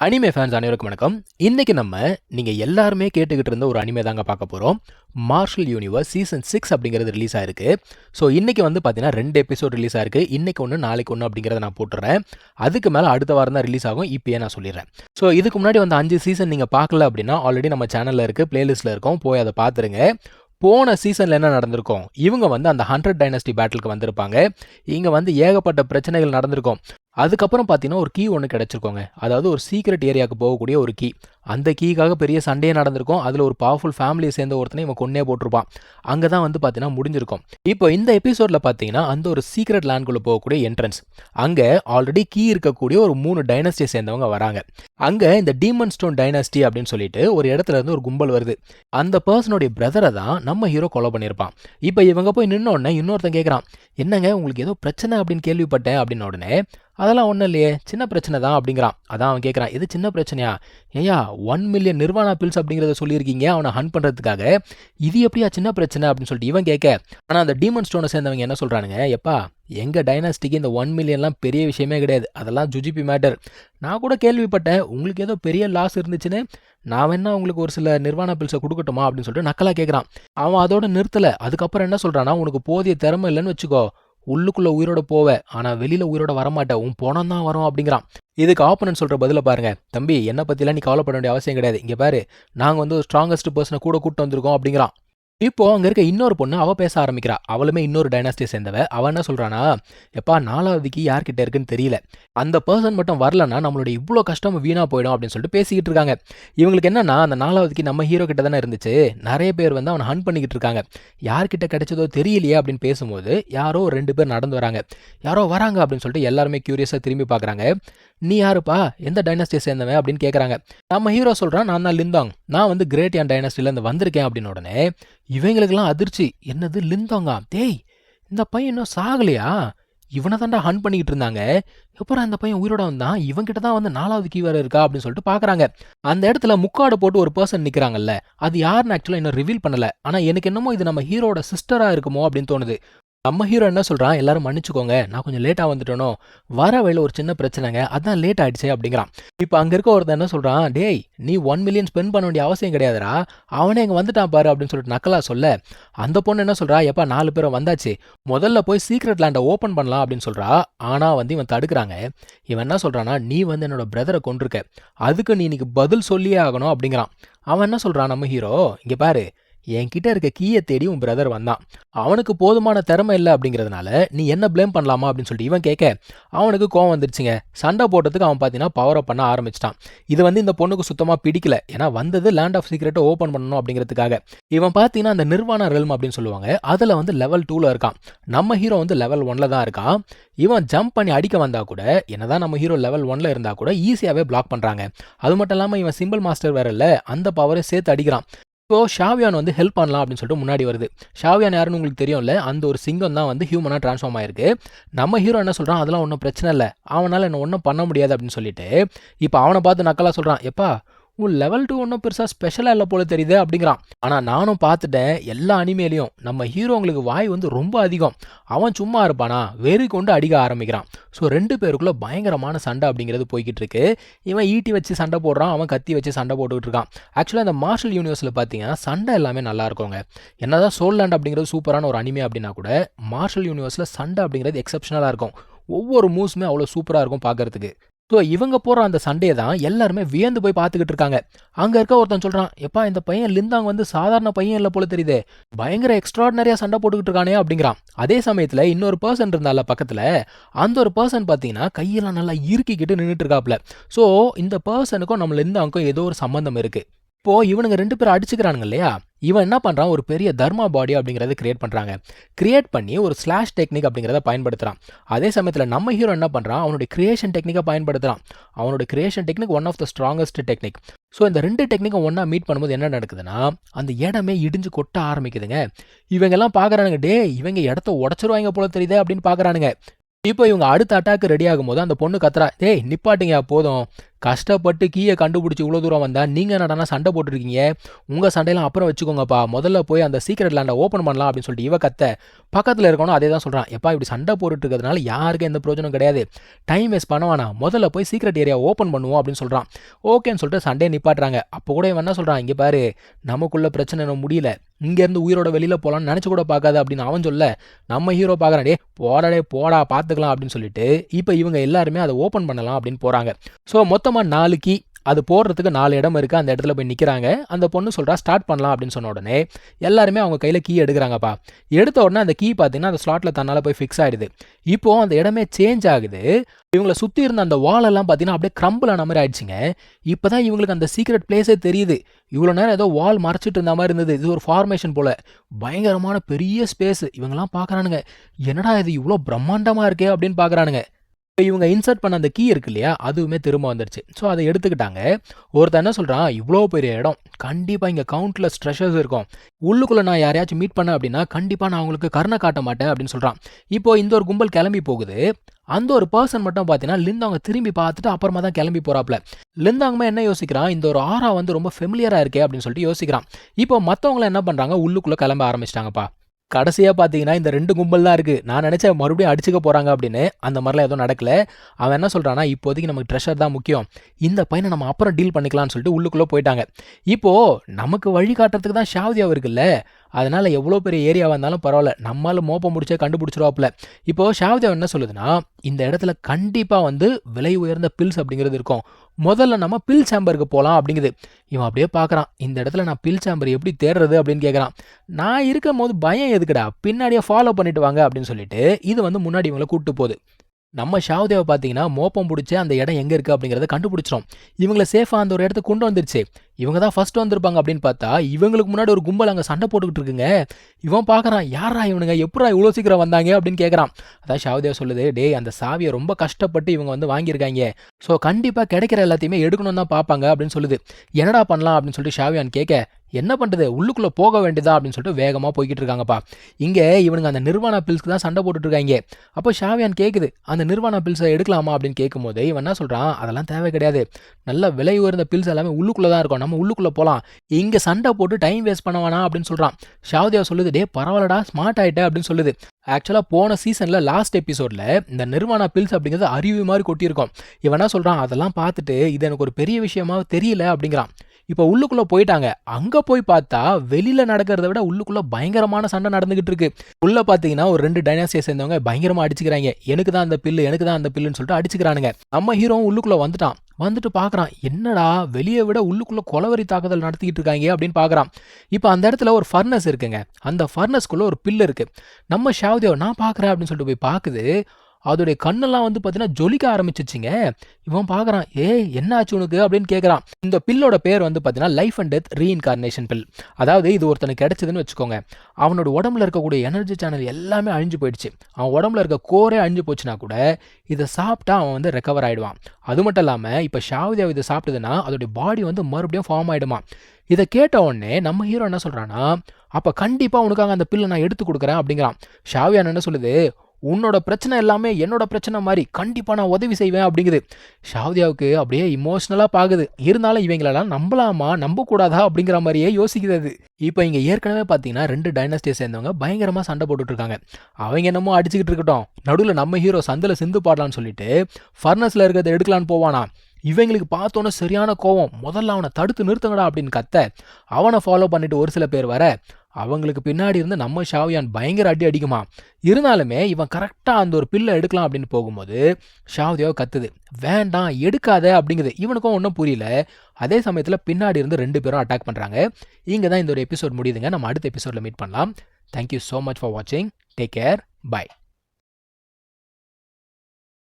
Anime fans அனைவருக்கும் வணக்கம். இன்னைக்கு நம்ம நீங்கள் எல்லாருமே கேட்டுக்கிட்டு இருந்த ஒரு அனிமே தாங்க பார்க்க போகிறோம் மார்ஷல் யூனிவர்ஸ் சீசன் சிக்ஸ் அப்படிங்கிறது ரிலீஸ் ஆயிருக்கு. ஸோ இன்றைக்கி வந்து பார்த்தீங்கன்னா ரெண்டு எபிசோட் ரிலீஸ் ஆயிருக்கு. இன்னைக்கு ஒன்று நாளைக்கு ஒன்று அப்படிங்கிறத நான் போட்டுறேன். அதுக்கு மேலே அடுத்த வாரம் தான் ரிலீஸ் ஆகும். இப்போயே நான் சொல்லிடுறேன். ஸோ இதுக்கு முன்னாடி வந்து அஞ்சு சீசன் நீங்கள் பார்க்கல அப்படின்னா ஆல்ரெடி நம்ம சேனலில் இருக்குது பிளேலிஸ்ட்டில் இருக்கும். போய் அதை பார்த்துருங்க. போன சீசனில் என்ன நடந்திருக்கும்? இவங்க வந்து அந்த ஹண்ட்ரட் டைனஸ்டி பேட்டிலுக்கு வந்திருப்பாங்க. இங்கே வந்து ஏகப்பட்ட பிரச்சனைகள் நடந்திருக்கும். அதுக்கப்புறம் பார்த்தீங்கன்னா ஒரு கீ ஒன்று கிடச்சிருக்கோங்க. அதாவது ஒரு சீக்ரெட் ஏரியாவுக்கு போகக்கூடிய ஒரு கீ அந்த கீக்காக பெரிய சண்டையே நடந்திருக்கும். அதில் ஒரு பவர்ஃபுல் ஃபேமிலியை சேர்ந்த ஒருத்தனை இவன் கொன்னே போட்டிருப்பான். அங்கே தான் வந்து பார்த்தீங்கன்னா முடிஞ்சிருக்கும். இப்போ இந்த எபிசோடில் பார்த்தீங்கன்னா அந்த ஒரு சீக்ரெட் லேண்ட்குள்ளே போகக்கூடிய என்ட்ரன்ஸ் அங்கே ஆல்ரெடி கீ இருக்கக்கூடிய ஒரு மூணு டைனஸ்டியை சேர்ந்தவங்க வராங்க. அங்கே இந்த டீமன் ஸ்டோன் டைனஸ்டி அப்படின்னு சொல்லிட்டு ஒரு இடத்துல இருந்து ஒரு கும்பல் வருது. அந்த பர்சனுடைய பிரதரை தான் நம்ம ஹீரோ கொலை பண்ணியிருப்பான். இப்போ இவங்க போய் நின்னோடனே இன்னொருத்தன் கேட்குறான் என்னங்க உங்களுக்கு ஏதோ பிரச்சனை அப்படின்னு கேள்விப்பட்டேன் அப்படின்ன உடனே அதெல்லாம் ஒன்றும் இல்லையே சின்ன பிரச்சனை தான் அப்படிங்கிறான். அதான் அவன் கேட்குறான் இது சின்ன பிரச்சனையா? ஏயா ஒன் மில்லியன் நிர்வாணா பில்ஸ் அப்படிங்கிறத சொல்லியிருக்கீங்க அவனை ஹன் பண்ணுறதுக்காக இது எப்படியா சின்ன பிரச்சனை? அப்படின்னு சொல்லிட்டு இவன் கேட்க ஆனால் அந்த டீமன் ஸ்டோனை சேர்ந்தவங்க என்ன சொல்கிறானுங்க எப்பா எங்கள் டைனாஸ்டிக்கு இந்த ஒன் மில்லியன்லாம் பெரிய விஷயமே கிடையாது. அதெல்லாம் ஜுஜிபி மேட்டர் நான் கூட கேள்விப்பட்டேன் உங்களுக்கு ஏதோ பெரிய லாஸ் இருந்துச்சுன்னு. நான் வேணா உங்களுக்கு ஒரு சில நிர்வாண பில்ஸை கொடுக்கட்டுமா? அப்படின்னு சொல்லிட்டு நக்கலாக கேட்குறான் அவன் அதோட நிறுத்தலை. அதுக்கப்புறம் என்ன சொல்கிறான்னா உனக்கு போதிய திறமை இல்லைன்னு வச்சுக்கோ. உள்ளுக்குள்ள உயிரோட போவ ஆனா வெளியில உயிரோட வரமாட்ட உன் பணம் தான் வரும் அப்படிங்கிறான். இதுக்கு ஆப்பனன் சொல்ற பதில பாருங்க. தம்பி என்ன பத்திலாம் நீ கவலைப்பட வேண்டிய அவசியம் கிடையாது. இங்க பாரு நாங்க வந்து ஒரு ஸ்ட்ராங்கஸ்ட் பர்சனை கூட கூட்டு வந்திருக்கோம் அப்படிங்கிறான். இப்போ அங்கே இருக்க இன்னொரு பொண்ணு அவள் பேச ஆரம்பிக்கிறா. அவளுமே இன்னொரு டைனாஸ்டியை சேர்ந்தவ. அவள் என்ன சொல்கிறானா எப்பா நாலாவதுக்கு யார்கிட்ட இருக்குன்னு தெரியல. அந்த பர்சன் மட்டும் வரலன்னா நம்மளோட இவ்வளோ கஷ்டம் வீணாக போயிடும் அப்படின்னு சொல்லிட்டு பேசிக்கிட்டு இருக்காங்க. இவங்களுக்கு என்னன்னா அந்த நாலாவதுக்கு நம்ம ஹீரோ கிட்ட தானே இருந்துச்சு. நிறைய பேர் வந்து அவனை ஹன் பண்ணிக்கிட்டு இருக்காங்க. யார்கிட்ட கிடைச்சதோ தெரியலையே அப்படின்னு பேசும்போது யாரோ ரெண்டு பேர் நடந்து வராங்க. யாரோ வராங்க அப்படின்னு சொல்லிட்டு எல்லாருமே க்யூரியஸாக திரும்பி பார்க்குறாங்க நீ யாருப்பா? எந்த டைனாஸ்டியை சேர்ந்தவன்? அப்படின்னு கேட்குறாங்க நம்ம ஹீரோ சொல்கிறான் நான் தான் லிந்தாங். நான் வந்து கிரேட் யான் டைனாஸ்டிலேருந்து வந்திருக்கேன் அப்படின்னு உடனே இவங்களுக்கெல்லாம் அதிர்ச்சி. என்னது லிந்தாங்கா? டேய் இந்த பையன் இன்னும் சாகலையா? இவனை தாண்டா ஹன் பண்ணிக்கிட்டு இருந்தாங்க. எப்பறம் அந்த பையன் உயிரோட வந்தான்? இவன்கிட்ட தான் வந்து நாலாவது கீ வேற இருக்கா? அப்படின்னு சொல்லிட்டு பாக்குறாங்க. அந்த இடத்துல முக்காடு போட்டு ஒரு பர்சன் நிக்கிறாங்கல்ல அது யாருன்னு ஆக்சுவலா இன்னும் ரிவீல் பண்ணல. ஆனால் எனக்கு என்னமோ இது நம்ம ஹீரோட சிஸ்டராக இருக்குமோ அப்படின்னு தோணுது. நம்ம ஹீரோ என்ன சொல்கிறான் எல்லாரும் மன்னிச்சுக்கோங்க. நான் கொஞ்சம் லேட்டாக வந்துட்டேனோ? வர வழியில் ஒரு சின்ன பிரச்சனைங்க. அதான் லேட் ஆயிடுச்சு அப்படிங்கிறான். இப்போ அங்கே இருக்க ஒருத்தன் என்ன சொல்கிறான் டேய் நீ ஒன் மில்லியன் ஸ்பெண்ட் பண்ண வேண்டிய அவசியம் கிடையாதுடா. அவனே இங்கே வந்துட்டான் பாரு அப்படின்னு சொல்லிட்டு நக்கலா சொல்ல. அந்த பொண்ணு என்ன சொல்கிறா எப்பா நாலு பேரும் வந்தாச்சு. முதல்ல போய் சீக்ரெட் லேண்டை ஓப்பன் பண்ணலாம் அப்படின்னு சொல்கிறா ஆனால் வந்து இவன் தடுக்கிறாங்க. இவன் என்ன சொல்கிறான்னா நீ வந்து என்னோட பிரதரை கொண்டிருக்க அதுக்கு நீ இன்னைக்கு பதில் சொல்லியே ஆகணும் அப்படிங்கிறான். அவன் என்ன சொல்கிறான் நம்ம ஹீரோ இங்கே பாரு. என்கிட்ட இருக்க கீயை தேடி உன் பிரதர் வந்தான். அவனுக்கு போதுமான திறமை இல்லை அப்படிங்கிறதுனால நீ என்ன ப்ளேம் பண்ணலாமா அப்படின்னு சொல்லிட்டு இவன் கேட்க அவனுக்கு கோவம் வந்துருச்சுங்க சண்டை போட்டதுக்கு அவன் பார்த்தீங்கன்னா பவர் அப் பண்ண ஆரம்பிச்சிட்டான். இது வந்து இந்த பொண்ணுக்கு சுத்தமாக பிடிக்கல. ஏன்னா வந்தது லேண்ட் ஆஃப் சீக்ரெட்டை ஓப்பன் பண்ணணும் அப்படிங்கிறதுக்காக. இவன் பார்த்தீங்கன்னா அந்த நிர்வாண ரெல்ம் அப்படின்னு சொல்லுவாங்க அதில் வந்து லெவல் டூவில் இருக்கான். நம்ம ஹீரோ வந்து லெவல் ஒன்ல தான் இருக்கான். இவன் ஜம்ப் பண்ணி அடிக்க வந்தால் கூட என்னதான் நம்ம ஹீரோ லெவல் ஒன்ல இருந்தால் கூட ஈஸியாகவே பிளாக் பண்ணுறாங்க அது மட்டும் இல்லாமல் இவன் சிம்பிள் மாஸ்டர் வேற இல்லை அந்த பவரை சேர்த்து அடிக்கிறான். இப்போ ஷாவியான் வந்து ஹெல்ப் பண்ணலாம் அப்படின்னு சொல்லிட்டு முன்னாடி வருது. ஷாவியான் யாருன்னு உங்களுக்கு தெரியும்ல? அந்த ஒரு சிங்கம் தான் வந்து ஹியூமனாக ட்ரான்ஸ்ஃபார்ம் ஆயிருக்கு. நம்ம ஹீரோ என்ன சொல்கிறான் அதெல்லாம் ஒன்றும் பிரச்சனை இல்லை. அவனால் என்ன ஒன்றும் பண்ண முடியாது அப்படின்னு சொல்லிட்டு இப்போ அவனை பார்த்து நக்கலாக சொல்கிறான் எப்பா உன் லெவல் டூ ஒன்றும் பெருசாக ஸ்பெஷலாக இல்லை போல தெரியுது அப்படிங்கிறான். ஆனால் நானும் பார்த்துட்டேன் எல்லா அனிமேலையும் நம்ம ஹீரோங்களுக்கு வாய் வந்து ரொம்ப அதிகம். அவன் சும்மா இருப்பானா? வெறி கொண்டு அடிக்க ஆரம்பிக்கிறான். ஸோ ரெண்டு பேருக்குள்ளே பயங்கரமான சண்டை அப்படிங்கிறது போய்கிட்டு இருக்கு. இவன் ஈட்டி வச்சு சண்டை போடுறான் அவன் கத்தி வச்சு சண்டை போட்டுக்கிட்டு இருக்கான். ஆக்சுவலாக அந்த மார்ஷல் யூனிவர்ஸில் பார்த்தீங்கன்னா சண்டை எல்லாமே நல்லா இருக்குங்க. என்னதான் சோல்லேண்ட் அப்படிங்கிறது சூப்பரான ஒரு அனிமே அப்படின்னா கூட மார்ஷல் யூனிவர்ஸில் சண்டை அப்படிங்கிறது எக்ஸப்ஷனலாக இருக்கும். ஒவ்வொரு மூவ்ஸுமே அவ்வளோ சூப்பராக இருக்கும் பார்க்கறதுக்கு. ஸோ இவங்க போகிற அந்த சண்டையை தான் எல்லாருமே வியந்து போய் பார்த்துக்கிட்டு இருக்காங்க. அங்கே இருக்க ஒருத்தன் சொல்கிறான் எப்பா இந்த பையன் லிந்தாங் வந்து சாதாரண பையன் இல்லை போல தெரியுதே. பயங்கர எக்ஸ்ட்ராடினரியாக சண்டை போட்டுக்கிட்டு இருக்கானே அப்படிங்கிறான். அதே சமயத்தில் இன்னொரு பர்சன் இருந்தால பக்கத்தில் அந்த ஒரு பர்சன் பார்த்தீங்கன்னா கையெல்லாம் நல்லா இறுக்கிக்கிட்டு நின்றுட்டு இருக்காப்புல ஸோ இந்த பர்சனுக்கும் நம்ம லிந்தாங்க்கும் ஏதோ ஒரு சம்மந்தம் இருக்குது இப்போது இவனுங்க ரெண்டு பேரும் அடிச்சுக்கிறானுங்க இல்லையா? இவன் என்ன பண்ணுறான் ஒரு பெரிய தர்மா பாடி அப்படிங்கிறத கிரியேட் பண்ணுறாங்க கிரியேட் பண்ணி ஒரு ஸ்லாஷ் டெக்னிக் அப்படிங்கிறத பயன்படுத்துகிறான் அதே சமயத்தில் நம்ம ஹீரோ என்ன பண்ணுறான் அவனுடைய கிரியேஷன் டெக்னிக்கை பயன்படுத்துகிறான் அவனோட creation technique one of the strongest technique so இந்த ரெண்டு டெக்னிக்கும் ஒன்றா மீட் பண்ணும்போது என்ன நடக்குதுன்னா அந்த இடமே இடிஞ்சு கொட்ட ஆரம்பிக்குதுங்க. இவங்கெல்லாம் பார்க்குறானுங்க டே இவங்க இடத்த உடச்சிருவாங்க போல தெரியுதே அப்படின்னு பார்க்குறானுங்க இப்போ இவங்க அடுத்த அட்டாக்கு ரெடி ஆகும்போது அந்த பொண்ணு கத்துறா டேய் நிப்பாட்டிங்க போதும். கஷ்டப்பட்டு கீயை கண்டுபிடிச்சி இவ்வளோ தூரம் வந்தால் நீங்கள் என்னடா சண்டை போட்டுருக்கீங்க. உங்கள் சண்டையெல்லாம் அப்புறம் வச்சுக்கோங்கப்பா. முதல்ல போய் அந்த சீக்கிரட் லேண்டை ஓப்பன் பண்ணலாம் அப்படின்னு சொல்லிட்டு இவ கத்த. பக்கத்தில் இருக்கணும் அதே தான் சொல்கிறான் எப்பா இப்படி சண்டை போட்டுட்டு இருக்கிறதுனால யாருக்கும் எந்த பிரயோஜனம் கிடையாது. டைம் வேஸ்ட் பண்ணவானா? முதல்ல போய் சீக்ரெட் ஏரியா ஓப்பன் பண்ணுவோம் அப்படின்னு சொல்கிறான் ஓகேன்னு சொல்லிட்டு சண்டையை நிப்பாட்டுறாங்க. அப்போ கூட இவன் என்ன சொல்கிறான் இங்கே பாரு நமக்குள்ள பிரச்சனை இன்னும் முடியல. இங்கேருந்து உயிரோட வெளியில் போகலான்னு நினச்சி கூட பார்க்காது அப்படின்னு அவன் சொல்ல நம்ம ஹீரோ பார்க்குறான் டே போடாடே போடா பார்த்துக்கலாம் அப்படின்னு சொல்லிட்டு இப்போ இவங்க எல்லாருமே அதை ஓப்பன் பண்ணலாம் அப்படின்னு போகிறாங்க ஸோ மொத்தமாக நாலு கீ அது போடுறதுக்கு நாலு இடம் இருக்குது அந்த இடத்துல போய் நிற்கிறாங்க அந்த பொண்ணு சொல்கிறா ஸ்டார்ட் பண்ணலாம் அப்படின்னு சொன்ன உடனே எல்லாருமே அவங்க கையில் கீ எடுக்கிறாங்கப்பா. எடுத்த உடனே அந்த கீ பார்த்தீங்கன்னா அந்த ஸ்லாட்டில் தன்னால் போய் ஃபிக்ஸ் ஆகிடுது இப்போது அந்த இடமே சேஞ்ச் ஆகுது. இவங்களை சுற்றி இருந்த அந்த வாலெல்லாம் பார்த்தீங்கன்னா அப்படியே க்ரம்பிள் ஆன மாதிரி ஆயிடுச்சுங்க. இப்போ தான் இவங்களுக்கு அந்த சீக்ரெட் பிளேஸே தெரியுது. இவ்வளோ நேரம் ஏதோ வால் மறைச்சிட்டு இருந்த மாதிரி இருந்தது. இது ஒரு ஃபார்மேஷன் போல். பயங்கரமான பெரிய ஸ்பேஸ் இவங்கெல்லாம் பார்க்குறானுங்க என்னடா இது இவ்வளோ பிரம்மாண்டமாக இருக்கே அப்படின்னு பார்க்குறானுங்க இப்போ இவங்க இன்சர்ட் பண்ண அந்த கீ இருக்கு இல்லையா அதுவுமே திரும்ப வந்துருச்சு. ஸோ அதை எடுத்துக்கிட்டாங்க. ஒருத்தர் என்ன சொல்கிறான் இவ்வளோ பெரிய இடம் கண்டிப்பாக இங்கே கவுண்ட்லெஸ் ஸ்ட்ரெஷர்ஸ் இருக்கும். உள்ளுக்குள்ளே நான் யாரையாச்சும் மீட் பண்ணேன் அப்படின்னா கண்டிப்பாக நான் அவங்களுக்கு கருணை காட்ட மாட்டேன் அப்படின்னு சொல்கிறான் இப்போ இந்த ஒரு கும்பல் கிளம்பி போகுது. அந்த ஒரு பர்சன் மட்டும் பார்த்தீங்கன்னா லிந்தாங்க திரும்பி பார்த்துட்டு அப்புறமா தான் கிளம்பி போகிறாப்புல லிந்தாங்கமே என்ன யோசிக்கிறான் இந்த ஒரு ஆரா வந்து ரொம்ப ஃபெமிலியராக இருக்கே அப்படின்னு சொல்லிட்டு யோசிக்கிறான். இப்போ மற்றவங்களாம் என்ன பண்ணுறாங்க உள்ளுக்குள்ளே கிளம்ப ஆரம்பிச்சிட்டாங்கப்பா. கடைசியாக பார்த்தீங்கன்னா இந்த ரெண்டு கும்பல் தான் இருக்குது நான் நினச்சேன் மறுபடியும் அடிச்சுக்க போகிறாங்க அப்படின்னு. அந்த மாதிரிலாம் எதுவும் நடக்கல. அவன் என்ன சொல்கிறான்னா இப்போதைக்கு நமக்கு ட்ரெஷர் தான் முக்கியம். இந்த பையனை நம்ம அப்புறம் டீல் பண்ணிக்கலாம்னு சொல்லிட்டு உள்ளுக்குள்ளே போயிட்டாங்க. இப்போது நமக்கு வழி காட்டுறதுக்கு தான் ஷாவதியாவும் இருக்குல்ல அதனால் எவ்வளோ பெரிய ஏரியாவாக இருந்தாலும் பரவாயில்ல. நம்மளால் மோப்ப முடிச்சா கண்டுபிடிச்சிருவாப்புல. இப்போது ஷாவதியா என்ன சொல்லுதுன்னா இந்த இடத்துல கண்டிப்பாக வந்து விலை உயர்ந்த பில்ஸ் அப்படிங்கிறது இருக்கும். முதல்ல நம்ம பில் சாம்பருக்கு போகலாம் அப்படிங்குது. இவன் அப்படியே பார்க்குறான் இந்த இடத்துல நான் பில் சாம்பர் எப்படி தேடுறது அப்படின்னு கேட்குறான் நான் இருக்கும் போது பயம் எதுக்குடா? பின்னாடியே ஃபாலோ பண்ணிட்டு வாங்க அப்படின்னு சொல்லிட்டு இது வந்து முன்னாடி இவங்களை கூப்பிட்டு போகுது. நம்ம ஷாவ்தேவை பார்த்தீங்கன்னா மோப்பம் பிடிச்சி அந்த இடம் எங்கே இருக்குது அப்படிங்கிறத கண்டுபிடிச்சிரும். இவங்களை சேஃபாக அந்த ஒரு இடத்துக்கு கொண்டு வந்துருச்சு. இவங்க தான் ஃபர்ஸ்ட் வந்திருப்பாங்க அப்படின்னு பார்த்தா இவங்களுக்கு முன்னாடி ஒரு கும்பல் அங்கே சண்டை போட்டுக்கிட்டு இருக்குங்க. இவன் பார்க்குறான் யாரா இவனுங்க? எப்படா இவ்வளோ சீக்கிரம் வந்தாங்க? அப்படின்னு கேட்குறான் அதான் ஷாவ்தேவ் சொல்லுது டே அந்த சாவியை ரொம்ப கஷ்டப்பட்டு இவங்க வந்து வாங்கியிருக்காங்க. ஸோ கண்டிப்பாக கிடைக்கிற எல்லாத்தையுமே எடுக்கணும் தான் பார்ப்பாங்க அப்படின்னு சொல்லுது. என்னடா பண்ணலாம்? அப்படின்னு சொல்லிட்டு ஷாவியான் கேட்க என்ன பண்ணுறது உள்ளுக்குள்ளே போக வேண்டியதா? அப்படின்னு சொல்லிட்டு வேகமாக போய்கிட்டு இருக்காங்கப்பா. இங்கே இவனுங்க அந்த நிர்வாண பில்ஸ்க்கு தான் சண்டை போட்டுட்டு இருக்காங்க. அப்போ ஷாவியான் கேட்குது அந்த நிர்வாண பில்ஸை எடுக்கலாமா? அப்படின்னு கேட்கும்போது இவன் என்ன சொல்கிறான் அதெல்லாம் தேவை கிடையாது. நல்ல விலை உயர்ந்த பில்ஸ் எல்லாமே உள்ளுக்குள்ளே தான் இருக்கும். நம்ம உள்ளுக்குள்ளே போகலாம் இங்கே சண்டை போட்டு டைம் வேஸ்ட் பண்ண வேணாம் அப்படின்னு சொல்கிறான் ஷாவதியா சொல்லுது டே பரவாயில்லடா ஸ்மார்ட் ஆகிட்ட அப்படின்னு சொல்லுது. ஆக்சுவலாக போன சீசனில் லாஸ்ட் எபிசோடில் இந்த நிர்வாண பில்ஸ் அப்படிங்கிறது அறிவு மாதிரி கொட்டியிருக்கோம். இவன் சொல்கிறான் அதெல்லாம் பார்த்துட்டு இது எனக்கு ஒரு பெரிய விஷயமா தெரியல அப்படிங்கிறான். இப்போ உள்ளுக்குள்ளே போயிட்டாங்க. அங்கே போய் பார்த்தா வெளியில் நடக்கிறத விட உள்ளுக்குள்ளே பயங்கரமான சண்டை நடந்துகிட்டு இருக்கு. உள்ளே பார்த்தீங்கன்னா ஒரு ரெண்டு டைனாசியை சேர்ந்தவங்க பயங்கரமாக அடிச்சுக்கிறாங்க. எனக்கு தான் அந்த பில்லு எனக்கு தான் அந்த பில்லுன்னு சொல்லிட்டு அடிச்சுக்கிறானுங்க. நம்ம ஹீரோவும் உள்ளுக்குள்ளே வந்துட்டான். வந்துட்டு பார்க்குறான் என்னடா வெளியே விட உள்ளுக்குள்ளே கொலவரி தாக்குதல் நடத்திக்கிட்டு இருக்காங்க அப்படின்னு பார்க்குறான் இப்போ அந்த இடத்துல ஒரு ஃபர்னஸ் இருக்குங்க. அந்த ஃபர்னஸ்க்குள்ளே ஒரு பில்லு இருக்குது நம்ம ஷாவ்தேவ் நான் பார்க்குறேன் அப்படின்னு சொல்லிட்டு போய் பார்க்குது அதோடைய கண்ணெல்லாம் வந்து பார்த்தீங்கன்னா ஜொலிக்க ஆரம்பிச்சிச்சுங்க. இவன் பார்க்குறான் ஏ என்ன ஆச்சு உனக்கு? அப்படின்னு கேட்குறான் இந்த பில்லோட பேர் வந்து பார்த்தீங்கன்னா life and death reincarnation pill அதாவது இது ஒருத்தனுக்கு கிடைச்சதுன்னு வச்சுக்கோங்க. அவனோட உடம்புல இருக்கக்கூடிய எனர்ஜி சேனல் எல்லாமே அழிஞ்சு போயிடுச்சு. அவன் உடம்புல இருக்க கோரே அழிஞ்சு போச்சுன்னா கூட இதை சாப்பிட்டா அவன் வந்து ரெக்கவர் ஆகிடுவான் அது மட்டும் இல்லாமல் இப்போ ஷாவதியாவ் இதை சாப்பிட்டதுன்னா அதோடைய பாடி வந்து மறுபடியும் ஃபார்ம் ஆகிடுமா இதை கேட்ட உடனே நம்ம ஹீரோ என்ன சொல்கிறான்னா அப்போ கண்டிப்பாக உனக்காக அந்த பில்லை நான் எடுத்து கொடுக்குறேன் அப்படிங்கிறான். ஷாவியான் என்ன சொல்லுது உன்னோட பிரச்சனை எல்லாமே என்னோட பிரச்சனை மாதிரி கண்டிப்பாக நான் உதவி செய்வேன் அப்படிங்குது. ஷாவ்தியாவுக்கு அப்படியே இமோஷ்னலாக பாகுது. இருந்தாலும் இவங்களெல்லாம் நம்பலாமா? நம்பக்கூடாதா? அப்படிங்கிற மாதிரியே யோசிக்கிறது இப்போ இங்கே ஏற்கனவே பார்த்தீங்கன்னா ரெண்டு டைனஸ்டியை சேர்ந்தவங்க பயங்கரமாக சண்டை போட்டுட்ருக்காங்க. அவங்க என்னமோ அடிச்சுக்கிட்டு இருக்கட்டும். நடுவில் நம்ம ஹீரோ சந்தில் சிந்து பாடலான்னு சொல்லிட்டு ஃபர்னஸில் இருக்கிறத எடுக்கலான்னு போவானா? இவங்களுக்கு பார்த்தோன்னே சரியான கோவம். முதல்ல அவனை தடுத்து நிறுத்துங்கடா அப்படின்னு கத்த அவனை ஃபாலோ பண்ணிட்டு ஒரு சில பேர் வர அவங்களுக்கு பின்னாடி இருந்து நம்ம ஷாவியான் பயங்கர அடி அடிக்குமா? இருந்தாலுமே இவன் கரெக்டாக அந்த ஒரு பில்லை எடுக்கலாம் அப்படின்னு போகும்போது ஷாவ்தியாவை கத்துது. வேண்டாம் எடுக்காத அப்படிங்குது. இவனுக்கும் ஒன்றும் புரியல. அதே சமயத்தில் பின்னாடி இருந்து ரெண்டு பேரும் அட்டாக் பண்ணுறாங்க இங்கே தான் இந்த ஒரு எபிசோட் முடியுதுங்க. நம்ம அடுத்த எபிசோடில் மீட் பண்ணலாம். Thank you so much for வாட்சிங் டேக் கேர் பாய்